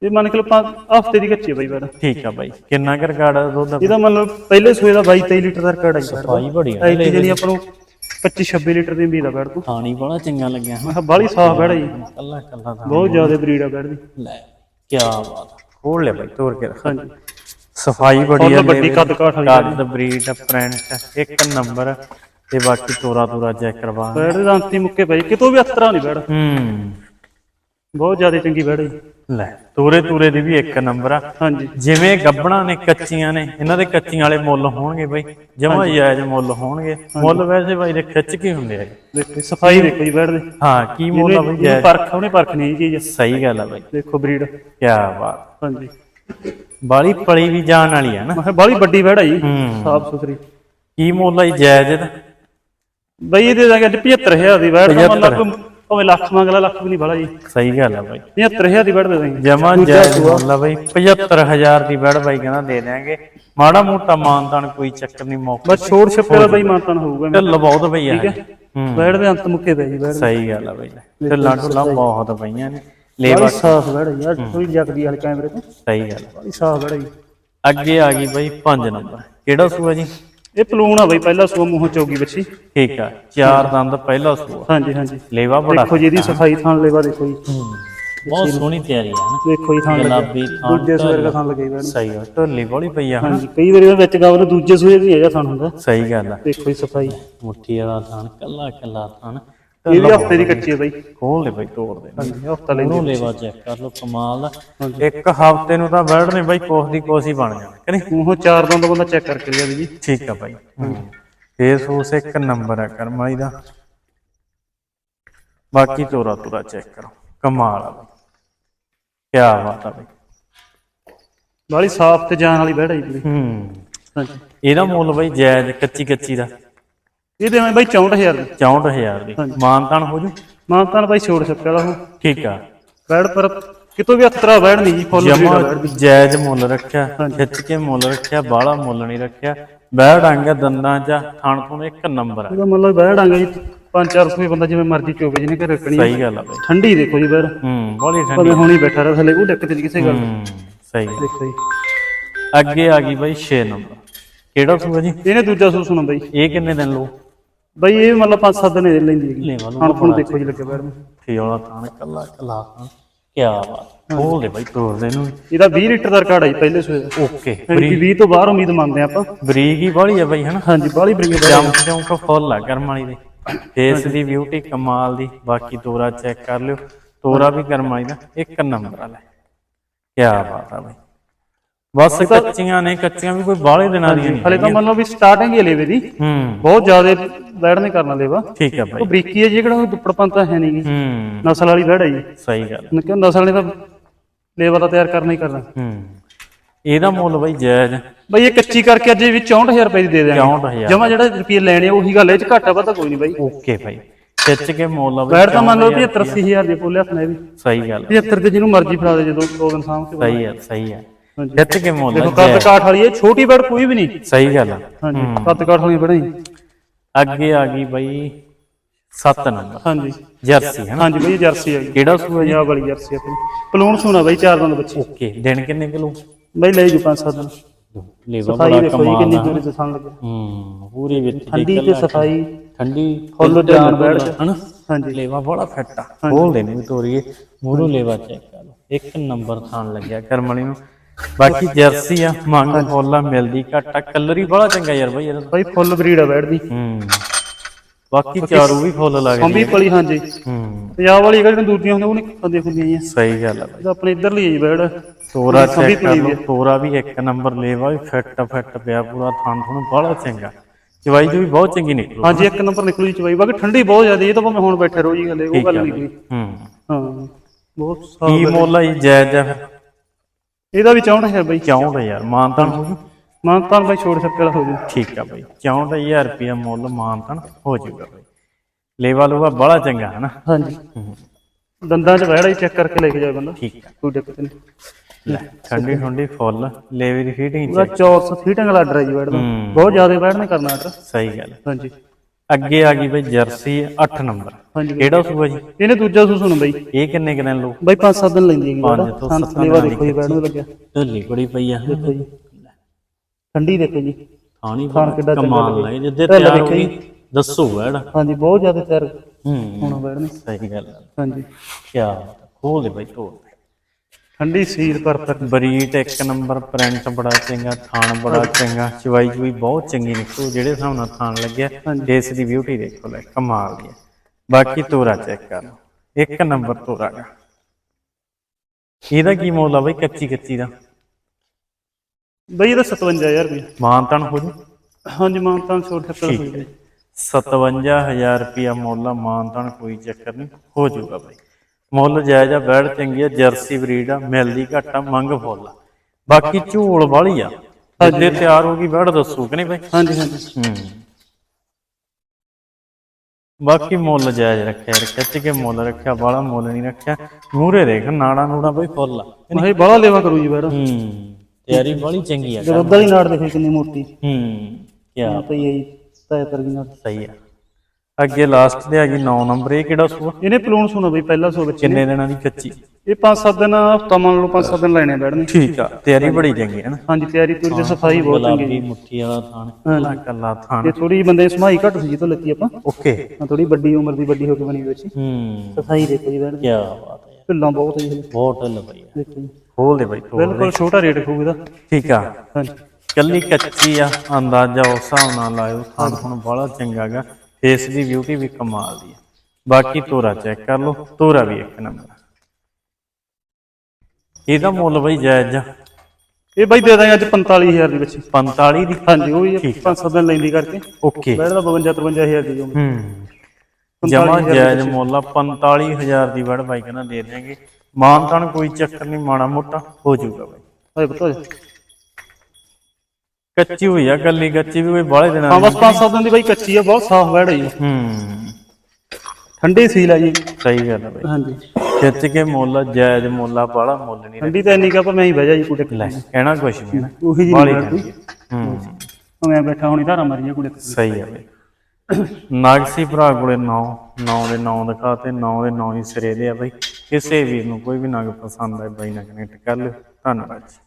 ਇਹ ਮੰਨ ਕੇ ਲਓ ਹਫ਼ਤੇ ਦੀ ਕੱਚੀ ਆ ਬਾਈ ਬੈੜ ਠੀਕ ਆ ਬਾਈ। ਕਿੰਨਾ ਕਰ ਗਾੜਾ ਦੁੱਧ ਇਹਦਾ ਮੰਨ ਲਓ ਪਹਿਲੇ ਸੂਏ ਦਾ 22 23 ਲੀਟਰ ਦਾ ਰਿਕਾਰਡ ਆ ਬੈੜ ਸਫ਼ਾਈ ਬੜੀ ਆ ਐਤੀ ਜਿਹੜੀ ਆਪਾਂ ਨੂੰ 25 26 ਲੀਟਰ ਦੀ ਆ ਬੈੜ ਤੋਂ। ਥਾਣੀ ਬੜਾ ਚੰਗਾ ਲੱਗਿਆ। ਮੈਂ ਕਿਹਾ ਬਾਹਲੀ ਸਾਫ਼ ਬੈੜ ਜੀ। ਕੱਲਾ ਕੱਲਾ ਤਾਂ ਬਹੁਤ ਜ਼ਿਆਦਾ ਬਰੀਡ ਆ ਬੈੜ ਦੀ। ਲੈ ਕੀ ਬਾਤ ਖੋਲ ਲੈ ਬਾਈ ਤੋੜ ਕੇ ਹਾਂਜੀ। ਸਫ਼ਾਈ ਬੜੀ ਹੈ ਫੁੱਲ ਵੱਡੀ ਕੱਦ ਕਾਠ ਵਾਲੀ ਕੱਦ ਬਰੀਡ ਪ੍ਰਿੰਟ ਇੱਕ ਨੰਬਰ ਤੇ ਬਾਕੀ ਤੋਰਾ ਤੋਰਾ ਚੈੱਕ ਕਰਵਾ। ਬੈੜ ਦੇ ਹੀ ਮੁੱਕੇ ਪਏ। ਕਿਤੋਂ ਵੀ ਅਸਤਰਾ ਨਹੀਂ ਬੈੜ ਹੂੰ। ਬਹੁਤ ਜ਼ਿਆਦਾ ਚੰਗੀ ਬੈੜ ਜੀ ਲੈ ਤੋਰੇ ਤੂਰੇ ਦੀ ਵੀ ਇੱਕ ਨੰਬਰ ਆ। ਹਾਂਜੀ। ਜਿਵੇਂ ਗੱਬਣਾ ਨੇ ਕੱਚੀਆਂ ਨੇ ਇਹਨਾਂ ਦੇ ਕੱਚੀਆਂ ਵਾਲੇ ਮੁੱਲ ਹੋਣਗੇ ਬਾਈ। ਜਮਾ ਜਾਇਜ਼ ਮੁੱਲ ਹੋਣਗੇ। ਮੁੱਲ ਵੈਸੇ ਬਾਈ ਦੇ ਖਿੱਚ ਕੇ ਹੁੰਦੇ ਆ। ਜੀ। ਦੇਖੋ ਸਫ਼ਾਈ ਦੇਖੋ ਜੀ ਦੇ ਹਾਂ ਕੀ ਮੁੱਲ ਆ ਬਾਈ ਜਾਇਜ਼ ਪਰਖ ਉਹਨੇ ਪਰਖ ਨਹੀਂ ਚੀਜ਼ ਸਹੀ ਗੱਲ ਆ ਬਾਈ। ਦੇਖੋ ਬਰੀਡ। ਕੀ ਬਾਤ। ਹਾਂਜੀ। ਬਾਲੀ ਪਲੀ ਵੀ ਜਾਣ ਵਾਲੀ ਆ ਨਾ। ਮੈਂ ਬਾਹਲੀ ਵੱਡੀ ਬੈੜ ਆ ਜੀ ਸਾਫ਼ ਸੁਥਰੀ। ਕੀ ਮੁੱਲ ਆ ਜੀ ਜਾਇਜ਼ ਇਹਦਾ ਬਈ ਇਹਦੇ ਅੱਜ 75000 ਦੀ ਬੈੜ ਦਾ ਮਤਲਬ ਭਾਵੇਂ ਲੱਖ ਮੰਗ ਲਾ ਲੱਖ ਵੀ ਨਹੀਂ ਬਾਲਾ ਜੀ। ਸਹੀ ਗੱਲ ਆ ਬਾਈ। 75000 ਦੀ ਬੈੜ ਦੇ ਦਾਂਗੇ ਜਮਾ ਜਾਇਜ਼ ਮੁੱਲ ਆ ਬਾਈ 75000 ਦੀ ਬੈੜ ਬਾਈ ਕਹਿੰਦਾ ਦੇ ਦਿਆਂਗੇ। ਮਾੜਾ ਮੋਟਾ ਮਾਨਤਾਨ ਕੋਈ ਚੱਕਰ ਨਹੀਂ ਮੌਕਾ ਬਸ ਛੋੜ ਛੱਪੇ ਦਾ ਬਈ ਮਾਨਤਨ ਹੋਊਗਾ ਢਿੱਲ ਬਹੁਤ ਪਈ ਆ ਹੂੰ? ਬੈੜ ਦੇ ਅੰਤ ਮੁੱਕੇ ਪਏ ਜੀ ਬੈੜ ਸਹੀ ਗੱਲ ਆ ਬਾਈ। ਢਿੱਲਾਂ ਢੁੱਲਾਂ ਬਹੁਤ ਪਈਆਂ ਨੇ। ਲੇਵਾ ਸਾਫ਼ ਬੈੜ ਯਾਰ ਥੋੜੀ ਜਗਦੀ ਵਾਲੇ ਕੈਮਰੇ ਤੋਂ। ਸਹੀ ਗੱਲ। ਬਾਈ ਸਾਫ਼ ਬੈੜ ਜੀ। ਅੱਗੇ ਆ ਗਈ ਬਾਈ 5 ਨੰਬਰ। ਕਿਹੜਾ ਸੂਆ ਜੀ? ਇਹ ਪਲੂਣ ਆ ਬਈ ਪਹਿਲਾ ਸੂਆ ਮੂੰਹ ਚੋਗੀ ਬੱਚੀ। ਠੀਕ ਆ ਚਾਰ ਦੰਦ ਪਹਿਲਾ ਸੂਆ। ਹਾਂਜੀ ਹਾਂਜੀ। ਲੇਵਾ ਬੜਾ ਦੇਖੋ ਜੀ ਇਹਦੀ ਸਫ਼ਾਈ ਥਾਣ ਲੈਵਾ ਦੇਖੋ ਜੀ। ਬਹੁਤ ਸੋਹਣੀ ਤਿਆਰੀ ਆ ਨਾ। ਦੇਖੋ ਜੀ ਥਾਣ ਲੱਗਾ ਗੁਲਾਬੀ ਥਾਂ ਦੂਜੇ ਸਵੇਰ ਦਾ ਥਾਣ ਲੱਗੇ ਬੈੜ ਸਹੀ ਆ ਢੋਲੀ ਬੋਲੀ ਪਈ ਆ ਹਾਂਜੀ ਕਈ ਵਾਰੀ ਉਹਦੇ ਵਿੱਚ ਗਾਵਰ ਦੂਜੇ ਸੂਏ ਵੀ ਹੈਗਾ ਥਾਣ ਹੁੰਦਾ। ਸਹੀ ਗੱਲ ਆ। ਦੇਖੋ ਜੀ ਸਫ਼ਾਈ। ਮੁੱਠੀ ਵਾਲਾ ਥਾਨ ਕੱਲਾ ਕੱਲਾ ਥਾਨ ਇਹ ਵੀ ਹਫ਼ਤੇ ਦੀ ਕੱਚੀ ਹੈ ਬਾਈ। ਖੋਲ ਲੈ ਬਾਈ ਤੋੜ ਦੇ। ਹਾਂਜੀ ਹਫਤਾ ਲੈ ਉਹਨੂੰ ਲੇਵਾ ਚੈੱਕ ਕਰ ਲੋ ਕਮਾਲ। ਦਾ ਇੱਕ ਹਫ਼ਤੇ ਨੂੰ ਤਾਂ ਬੈਠ ਨੇ ਬਾਈ ਕੋਸ ਦੀ ਕੋਸ ਹੀ ਬਣ ਜਾਣਾ ਕਿ ਨਹੀਂ? ਮੂੰਹੋਂ ਚਾਰ ਦੰਦ ਬੰਦਾ ਚੈੱਕ ਕਰਕੇ ਲਿਆ ਜੀ ਠੀਕ ਆ ਬਾਈ। ਫੇਸ ਫੂਸ ਇੱਕ ਨੰਬਰ ਆ ਕਰਮਾਈ ਦਾ। ਬਾਕੀ ਤੋਰਾ ਤੋਰਾ ਚੈੱਕ ਕਰੋ। ਕਮਾਲ ਆ ਬਾਈ। ਕੀ ਬਾਤ ਆ ਬਾਈ। ਬਾਲੀ ਸਾਫ਼ ਤੇ ਜਾਨ ਵਾਲੀ ਬੈੜ ਜੀ ਹੂੰ। ਹਾਂਜੀ। ਇਹਦਾ ਮੁੱਲ ਬਾਈ ਜਾਇਜ਼ ਕੱਚੀ ਕੱਚੀ ਦਾ। ਇਹ ਦੇਵਾਂ ਬਾਈ 64000 ਦੀ। 64000 ਦੀ। ਮਾਨਤਾਨ ਹੋ ਜੂ? ਮਾਂ ਤਾਂ ਬਾਈ ਛੋੜ ਸਕਿਆ ਲਾ ਉਹ ਠੀਕ ਆ। ਬੈੜ ਪਰ ਕਿਤੋਂ ਵੀ ਹੱਥ ਤਰਾ ਬੈੜ ਨਹੀਂ ਜੀ ਫੁੱਲ ਜਾਇਜ਼ ਮੁੱਲ ਰੱਖਿਆ ਖਿੱਚ ਕੇ ਮੁੱਲ ਰੱਖਿਆ ਬਾਹਲਾ ਮੁੱਲ ਨਹੀਂ ਰੱਖਿਆ। ਬਹਿ ਡਾਂਗਾ ਦੰਦਾਂ ਚ ਥਣ ਤੋਂ ਇੱਕ ਨੰਬਰ ਆ। ਇਹਦਾ ਮਤਲਬ ਬੈੜ ਆਂਗਾ ਜੀ 5-400 ਬੰਦਾ ਜਿਵੇਂ ਮਰਜ਼ੀ ਚੋਵੇ ਜਿਹਨੇ ਘਰ ਰੱਖਣੀ। ਸਹੀ ਗੱਲ ਆ ਬਾਈ। ਠੰਡੀ ਦੇਖੋ ਜੀ ਬੈੜ ਹੂੰ ਬੜੀ ਠੰਡੀ। ਭਾਵੇਂ ਹੁਣੀ ਬੈਠਾ ਰਹਾ ਥੱਲੇ ਕੋਈ ਦਿੱਕਤ ਨਹੀਂ ਕਿਸੇ ਗੱਲ ਸਹੀ। ਜੀ ਅੱਗੇ ਆ ਗਈ ਬਾਈ 6 ਨੰਬਰ। ਕਿਹੜਾ ਸੂਆ ਜੀ? ਇਹਨੇ ਦੂਜਾ ਸੂ ਸੁਣੋ ਬਾਈ। ਇਹ ਕਿੰਨੇ ਦਿਨ ਲੋ ਬਾਈ ਇਹ ਮਤਲਬ 5-7 ਦਿਨ ਇਹ ਲੈਂਦੀ ਹੈਗੀ। ਲੈਵਾ ਹੁਣ ਫੋਨ ਦੇਖੋ ਜੀ ਲੱਗੇ ਬੈੜ ਨੂੰ। ਫਿਓਲਾ ਥਾਣ ਕੱਲਾ ਕੱਲਾ ਕੀ ਬਾਤ ਖੋਲ ਦੇ ਬਾਈ ਤੋੜ ਦੇ ਇਹਨੂੰ ਇਹਦਾ 20 ਲੀਟਰ ਦਾ ਰਿਕਾਰਡ ਹੈ ਜੀ ਪਹਿਲੇ ਸੂਏ ਦਾ। ਓਕੇ ਕਿ 20 ਤੋਂ ਬਾਹਰ ਉਮੀਦ ਮੰਨਦੇ ਆਪਾਂ। ਬਰੀਕ ਹੀ ਬਾਹਲੀ ਆ ਬਾਈ ਹਨਾ? ਹਾਂਜੀ ਬਾਹਲੀ ਬਰੀਕ ਬੈੜ ਚਮਕ ਚਮਕ ਫੁੱਲ ਆ ਕਰਮ ਵਾਲੀ ਦੇ। ਫੇਸ ਦੀ ਬਿਊਟੀ ਕਮਾਲ ਦੀ। ਬਾਕੀ ਤੋਰਾ ਚੈੱਕ ਕਰ ਲਿਓ। ਤੋਰਾ ਵੀ ਕਰਮ ਵਾਲੀ ਦਾ। ਇੱਕ ਨੰਬਰ ਵਾਲਾ। ਕੀ ਬਾਤ ਆ ਬਾਈ। ਬਸ ਕੱਚੀਆਂ ਨੇ ਕੱਚੀਆਂ ਵੀ ਕੋਈ ਬਾਹਲੇ ਦਿਨਾਂ ਦੀਆਂ ਨਹੀਂ ਹਲੇ ਤਾਂ ਮੰਨ ਲਓ ਵੀ ਸਟਾਰਟਿੰਗ ਹੀ ਲੇਵੇ ਦੀ। ਹੂੰ। ਬਹੁਤ ਜ਼ਿਆਦਾ ਬੈੜ ਨਹੀਂ ਕਰਨਾ ਲੇਵਾ। ਠੀਕ ਆ ਬਾਈ। ਉਹ ਬਰੀਕੀ ਹੈ ਜੀ ਕਿਹੜਾ ਦੁੱਪੜਪਨ ਤਾਂ ਹੈ ਨਹੀਂਗੀ ਹੂੰ। ਨਸਲ ਵਾਲੀ ਬੈੜ ਹੈ ਜੀ। ਸਹੀ ਗੱਲ। ਕਿਹਾ ਨਸਲ ਨੇ ਤਾਂ ਲੇਵਾ ਤਾਂ ਤਿਆਰ ਕਰਨਾ ਹੀ ਕਰਨਾ। ਹੂੰ। ਇਹਦਾ ਮੁੱਲ ਬਾਈ ਜਾਇਜ਼। ਬਈ ਇਹ ਕੱਚੀ ਕਰਕੇ ਅੱਜ ਵੀ 64000 ਰੁਪਏ ਦੀ ਦੇ ਦਿਆਂਗੇ। 64000 ਜਮਾ ਜਿਹੜਾ ਰੁਪਏ ਲੈਣੇ ਉਹੀ ਗੱਲ ਹੈ ਇਹ ਚ ਘਾਟਾ ਵਾਧਾ ਕੋਈ ਨਹੀਂ ਬਾਈ। ਓਕੇ ਭਾਈ ਖਿੱਚ ਕੇ ਮੁੱਲ ਆ ਬਾਈ ਬੈੜ ਤਾਂ ਮੰਨ ਲਓ 75 80000 ਦੇ ਕੋਲੇ ਹੱਥ ਨੇ ਵੀ। ਸਹੀ ਗੱਲ 75 ਤੇ ਜਿਹਨੂੰ ਮਰਜ਼ੀ ਫੜਾ ਦੇ ਜਦੋਂ ਦੋ ਦਿਨ ਸਹੀ ਆ ਸਹੀ ਆ। ਹਾਂਜੀ। ਖਿੱਚ ਕੇ ਮੁੱਲ ਆ, ਦੇਖੋ ਕੱਦ ਕਾਠ ਵਾਲੀ ਇਹ ਛੋਟੀ ਬੈੜ ਕੋਈ ਵੀ ਨਹੀਂ। ਸਹੀ ਗੱਲ ਆ। ਹਾਂਜੀ ਕੱਦ ਕਾਠ ਵਾਲੀਆਂ ਬੜਾਈ ਅੱਗੇ ਆ ਗਈ ਬਾਈ 7 ਨੰਬਰ। ਹਾਂਜੀ। ਜਰਸੀ ਹਨਾ ਹਾਂਜੀ ਬਈ ਇਹ ਜਰਸੀ ਆ ਗਈ। ਕਿਹੜਾ ਸੂਆ ਜੀ? ਪੰਜਾਬ ਵਾਲੀ ਜਰਸੀ ਆਪਣੀ। ਪਲੂਣ ਸੋਨਾ ਬਈ ਚਾਰ ਦੰਦ ਬੱਚੇ। ਓਕੇ ਦਿਨ ਕਿੰਨੇ ਕਿਲੋ? ਬਈ ਲੈ ਜੂ ਪੰਜ ਸੱਤ ਦਿਨ। ਲੇਵਾ ਸਫ਼ਾਈ ਬੜਾ ਦੇਖੋ ਜੀ ਕਮਾਲ ਕਿੰਨੀ ਆ। ਦੂਰੀ ਤੋਂ ਸੰਗ ਲੱਗੇ ਹੂੰ ਪੂਰੀ ਵਿੱਚ ਠੰਡੀ ਤੇ ਸਫ਼ਾਈ। ਠੰਡੀ ਫੁੱਲ ਜਾਨ ਹਨਾ ਹਾਂਜੀ। ਲੇਵਾ ਬੜਾ ਫਿੱਟ ਆ। ਖੋਲ ਦੇ ਨੂੰ ਤੋਰੀਏ। ਮੂਹਰੋਂ ਲੇਵਾ ਚੈੱਕ ਕਰ ਲਓ। ਇੱਕ ਨੰਬਰ ਥਾਣ ਲੱਗਿਆ ਕਰਮਣੀ ਨੂੰ। ਬਾਕੀ ਜਰਸੀ ਆ ਮੰਗ ਫੁੱਲਾ ਮਿਲਦੀ ਘੱਟ ਆ। ਕਲਰ ਹੀ ਬੜਾ ਚੰਗਾ ਯਾਰ ਬਾਈ ਇਹਦਾ। ਬਈ ਫੁੱਲ ਬਰੀਡ ਆ ਬੈੜ ਦੀ। ਹੂੰ। ਬਾਕੀ ਚਾਰੂ ਵੀ ਫੁੱਲ ਲੱਗਦੀ ਅੰਬੀ ਪਲੀ ਹਾਂਜੀ। ਹੂੰ। ਪੰਜਾਬ ਵਾਲੀ ਜਿਹੜੀਆਂ ਦੂਜੀਆਂ ਹੁੰਦੀਆਂ ਉਹ ਨਹੀਂ ਖਾਂਦੇ ਹੁੰਦੀਆਂ ਜੀ ਸਹੀ ਗੱਲ ਆ ਬਾਈ। ਆਪਣੇ ਇੱਧਰ ਲਈ ਹੈ ਜੀ ਬੈੜ ਤੋਰਾ ਚੈੱਕ ਕਰ ਲਓ ਤੋਰਾ ਵੀ ਇੱਕ ਨੰਬਰ ਲੇਵਾ ਵੀ ਫਿੱਟ ਫਿੱਟ ਪਿਆ ਪੂਰਾ ਥਣ ਥਣ ਬੜਾ ਚੰਗਾ। ਚਵਾਈ ਜੀ ਵੀ ਬਹੁਤ ਚੰਗੀ ਨਿਕਲੂ। ਹਾਂਜੀ ਇੱਕ ਨੰਬਰ ਨਿਕਲੂ ਚਵਾਈ। ਬਾਕੀ ਠੰਡੀ ਬਹੁਤ ਜ਼ਿਆਦਾ ਇਹ ਤਾਂ ਭਾਵੇਂ ਹੁਣ ਬੈਠੇ ਰਹੋ ਜੀ ਹਲੇ ਉਹ ਗੱਲ ਨਹੀਂ ਕੋਈ ਹੂੰ। ਹਾਂ ਬਹੁਤ ਸਾਫ਼ ਕੀ ਮੁੱਲ ਆ ਜੀ ਫਿਰ ਇਹਦਾ ਵੀ 64000 ਬਈ ਕਿਉਂ ਦਾ ਯਾਰ ਮਾਨਤਾਨ ਹੋ ਜੂ। ਮਾਨਤਾਨ ਬਾਈ ਛੋੜ ਸਕੇ ਵਾਲਾ ਹੋ ਜੂ। ਠੀਕ ਆ ਬਾਈ 64000 ਰੁਪਇਆ ਮੁੱਲ ਮਾਨਤਾਨ ਹੋ ਜਾਊਗਾ ਬਾਈ। ਲੇਵਾ ਲੂਵਾ ਬੜਾ ਚੰਗਾ ਹੈ ਨਾ? ਹਾਂਜੀ। ਦੰਦਾਂ 'ਚ ਬੈੜਾ ਹੀ ਚੈੱਕ ਕਰਕੇ ਲੈ ਕੇ ਜਾਏ ਬੰਦਾ। ਠੀਕ ਆ। ਕੋਈ ਦਿੱਕਤ ਨਹੀਂ। ਲੈ ਠੰਡੀ ਠੰਡੀ ਫੁੱਲ ਲੇਵੇ ਦੀ ਫੀਟਿੰਗ ਪੂਰਾ ਚੌਰਸ ਫੀਟਿੰਗ ਵਾਲਾ ਆਰਡਰ ਹੈ ਜੀ ਬੈੜ ਦਾ ਹੂੰ। ਬਹੁਤ ਜ਼ਿਆਦਾ ਬੈੜ ਨਹੀਂ ਕਰਨਾ ਸਹੀ ਗੱਲ। ਹਾਂਜੀ। ਅੱਗੇ ਆ ਗਈ ਬਾਈ ਜਰਸੀ 8 ਨੰਬਰ। ਹਾਂਜੀ ਕਿਹੜਾ ਸੂਆ ਜੀ? ਇਹਨੇ ਦੂਜਾ ਸੂ ਸੁਣ ਬਈ। ਇਹ ਕਿੰਨੇ ਕੁ ਦਿਨ ਲੋ ਬਾਈ 5-7 ਦਿਨ ਲੈਂਦੀ ਹੈਗੀ ਪੰਜ ਬੈੜ ਤੋਂ ਸੰਤ ਸੱਤਾਂ ਲੇਵਾ ਦਿਨਾਂ ਦੇਖੋ ਜੀ ਬੈੜ ਨੂੰ ਲੱਗਿਆ। ਢੋਲੀ ਬੜੀ ਪਈ ਆ। ਦੇਖੋ ਜੀ। ਠੰਡੀ ਦੇਖੋ ਜੀ। ਥਾਣੀ ਖਾਣ ਕਿੱਡਾ ਚੰਗਾ ਕਮਾਲ ਲੱਗੇ। ਲੱਗੇ ਜਿੱਦੇ ਢਿੱਲ ਤਿਆਰ ਹੋ ਦੇਖਿਆ ਗਈ ਜੀ। ਦੱਸੋ ਵੜ ਹਾਂਜੀ ਬਹੁਤ ਜ਼ਿਆਦਾ ਤਿਆਰ ਹੂੰ ਹੋਣਾ ਬੈਠ ਨੇ। ਸਹੀ ਗੱਲ ਹਾਂਜੀ। ਕੀ ਖੋਲ ਦੇ ਬਾਈ ਤੋੜ ਠੰਡੀ ਸੀਲ ਪਰਫੈਕਟ ਬਰੀਟ ਇੱਕ ਨੰਬਰ ਪ੍ਰਿੰਟ ਬੜਾ ਚੰਗਾ ਥਾਣ ਬੜਾ ਚੰਗਾ ਚਵਾਈ ਚੁਈ ਬਹੁਤ ਚੰਗੀ ਨਿਕਲੂ ਜਿਹੜੇ ਹਿਸਾਬ ਨਾਲ ਥਾਣ ਲੱਗਿਆ ਫੇਸ ਦੀ ਬਿਊਟੀ ਦੇਖੋ ਲੈ ਕਮਾਲ ਦੀ ਬਾਕੀ ਤੋਰਾ ਚੈੱਕ ਕਰ ਇੱਕ ਨੰਬਰ ਤੋਰਾ ਗਾ ਇਹਦਾ ਕੀ ਮੁੱਲ ਆ ਬਈ ਕੱਚੀ ਕੱਚੀ ਦਾ? ਬਈ ਇਹਦਾ 57000 ਰੁਪਏ ਮਾਨਤਨ ਹੋ ਜੂ? ਹਾਂਜੀ ਮਾਨਤਾਨ ਛੋਟ ਠੱਕਰ ਹੋਈ ਜੀ। 57000 ਰੁਪਿਆ ਮੁੱਲ ਆ ਮਾਨਤਨ ਕੋਈ ਚੱਕਰ ਨਹੀਂ ਹੋ ਜਾਊਗਾ ਬਈ। ਮੁੱਲ ਜਾਇਜ਼ ਆ ਬੈੜ ਚੰਗੀ ਆ ਜਰਸੀ ਬਰੀਡ ਆ ਮਿਲਦੀ ਘੱਟ ਆ ਮੰਗ ਫੁੱਲ ਆ। ਬਾਕੀ ਝੋਲ ਵਾਲੀ ਆ। ਜਿੱਦੇ ਤਿਆਰ ਹੋ ਗਈ ਬੈੜ ਦੱਸੂ ਕਿ ਨਹੀਂ ਬਈ? ਹਾਂਜੀ ਹਾਂਜੀ। ਹੂੰ। ਬਾਕੀ ਮੁੱਲ ਜਾਇਜ਼ ਰੱਖਿਆ ਖਿੱਚ ਕੇ ਮੁੱਲ ਰੱਖਿਆ ਬਾਲਾ ਮੁੱਲ ਨਹੀਂ ਰੱਖਿਆ। ਮੂਰੇ ਦੇਖ ਨਾੜਾ ਨੂੜਾ ਬਈ ਫੁੱਲ ਆ। ਮੈਂ ਬੜਾ ਲੇਵਾ ਕਰੂ ਜੀ ਬੈਠ ਹੂੰ। ਤਿਆਰੀ ਬਾਲੀ ਚੰਗੀ ਆ। ਜਦੋਂ ਅੱਧਾ ਹੀ ਨਾੜ ਦੇਖੋ ਕਿੰਨੀ ਮੋਟੀ। ਹੂੰ ਕੀ ਪਈ ਹੈ ਜੀ ਤਾਇਆ ਕਰ ਗਈ ਨਾੜ। ਸਹੀ ਆ। ਅੱਗੇ ਲਾਸਟ ਤੇ ਆ ਗਈ 9 ਨੰਬਰ ਇਹ ਕਿਹੜਾ ਸੂਆ? ਇਹਨੇ ਪਲੂਣ ਸੁਣਾ ਬਈ ਪਹਿਲਾ ਸੋ ਬੱਚੇ ਕਿੰਨੇ ਦਿਨਾਂ ਦੀ ਕੱਚੀ? ਇਹ 5-7 ਦਿਨ ਹਫਤਾ ਮੰਨ ਲਓ 5-7 ਦਿਨ ਲੈਣੇ ਬੈਠਣੇ। ਠੀਕ ਆ ਤਿਆਰੀ ਬੜੀ ਚੰਗੀ ਹੈ ਨਾ? ਹਾਂਜੀ ਤਿਆਰੀ ਪੂਰੀ ਤੇ ਸਫ਼ਾਈ ਬਹੁਤ ਚੰਗੀ ਗੁਲਾਬੀ ਮੁੱਠੀ ਵਾਲਾ ਥਾਣ ਕੱਲਾ ਕੱਲਾ ਥਾਣ ਤੇ ਥੋੜੀ ਬੰਦੇ ਦੀ ਸਮਾਈ ਘੱਟ ਸੀ ਜਿੱਦੋਂ ਲੱਤੀ ਆਪਾਂ। ਓਕੇ। ਹਾਂ ਥੋੜੀ ਵੱਡੀ ਉਮਰ ਦੀ ਵੱਡੀ ਹੋ ਕੇ ਬਣੀ ਵਿੱਚ ਹੂੰ। ਸਫ਼ਾਈ ਦੇਖੋ ਜੀ ਬੈਠ ਕੀ। ਬਾਤ ਹੈ। ਢਿੱਲਾਂ ਬਹੁਤ ਹੈ ਜੀ। ਬਹੁਤ ਢਿੱਲ ਪਈ ਆ ਦੇਖੋ ਜੀ। ਖੋਲ ਦੇ ਬਾਈ ਖੋਲ ਬਿਲਕੁਲ ਛੋਟਾ ਰੇਟ ਖੂਬ ਇਹਦਾ। ਠੀਕ ਆ। ਹਾਂਜੀ। ਕੱਲੀ ਕੱਚੀ ਆ ਅੰਦਾਜ਼ਾ ਉਸ ਹਿਸਾਬ ਨਾਲ ਲਾਇਓ ਥਾਣ ਹੁਣ ਬੜਾ ਚੰਗਾਗਾ ਫੇਸ ਦੀ ਬਿਊਟੀ ਵੀ ਕਮਾਲ ਦੀ ਆ ਬਾਕੀ ਤੋਰਾ ਚੈੱਕ ਕਰ ਲਓ ਤੋਰਾ ਵੀ ਇੱਕ ਨੰਬਰ ਇਹਦਾ ਮੁੱਲ ਬਈ ਜਾਇਜ਼ ਆ। ਇਹ ਬਾਈ ਦੇ ਦਾਂਗੇ ਅੱਜ 45000 ਦੀ ਬੱਚੀ 45 ਦੀ? ਹਾਂਜੀ ਉਹ ਵੀ 5-7 ਦਿਨ ਲੈਂਦੀ ਕਰਕੇ। ਓਕੇ। ਬੈਠ ਦਾ 52-53000 ਦੀ ਜੋ ਹੂੰ। ਜਮਾ ਜਾਇਜ਼ ਮੁੱਲ ਆ 45000 ਦੀ ਵੜ ਬਾਈ ਕਹਿੰਦਾ ਦੇ ਦਿਆਂਗੇ। ਮਾਨਤਾਨ ਕੋਈ ਚੱਕਰ ਨਹੀਂ ਮਾੜਾ ਮੋਟਾ ਹੋ ਜਾਊਗਾ ਬਾਈ। ਹਾਏ ਪਤਾ ਕੱਚੀ ਹੋਈ ਆ ਗੱਲੀ ਕੱਚੀ ਵੀ ਕੋਈ ਬਾਹਲੇ ਦਿਨਾਂ ਹਾਂ ਬਸ 5-7 ਦਿਨ ਦੀ ਬਾਈ ਕੱਚੀ ਆ ਬਹੁਤ ਸਾਫ਼ ਬੈਠ ਹੈ ਜੀ। ਹੂੰ। ਠੰਡੀ ਸੀਲ ਆ ਜੀ। ਸਹੀ ਗੱਲ ਆ ਬਾਈ। ਹਾਂਜੀ। ਖਿੱਚ ਕੇ ਮੁੱਲ ਜਾਇਜ਼ ਮੁੱਲ ਬਾਹਲਾ ਮੁੱਲ ਨਹੀਂ ਠੰਡੀ ਤਾਂ ਇੰਨੀ ਕਾ ਪਰ ਮੈਂ ਹੀ ਬਹਿ ਜਾ ਜੀ ਕੁੜੇ ਲੈ ਕਹਿਣਾ ਕੁਛ ਨਹੀਂ ਨਾ ਉਹੀ ਜੀ ਬਾਹਲੀ ਠੰਡੀ। ਹੂੰ। ਮੈਂ ਬੈਠਾ ਹੁਣੀ ਧਾਰਾ ਮਾਰੀਆਂ ਕੁੜੇ ਸਹੀ ਆ ਬਈ। ਨਾਗਸੀ ਭਰਾ ਕੋਲੇ 9 9 ਦੇ 9 ਦਿਖਾ ਤੇ 9 ਦੇ 9 ਹੀ ਸਿਰੇ ਦੇ ਆ ਬਈ। ਕਿਸੇ ਵੀਰ ਨੂੰ ਕੋਈ ਵੀ ਨਗ ਪਸੰਦ ਆਏ ਬਾਈ ਨਾਲ ਕਨੈਕਟ ਕਰ ਲਿਓ। ਧੰਨਵਾਦ ਜੀ।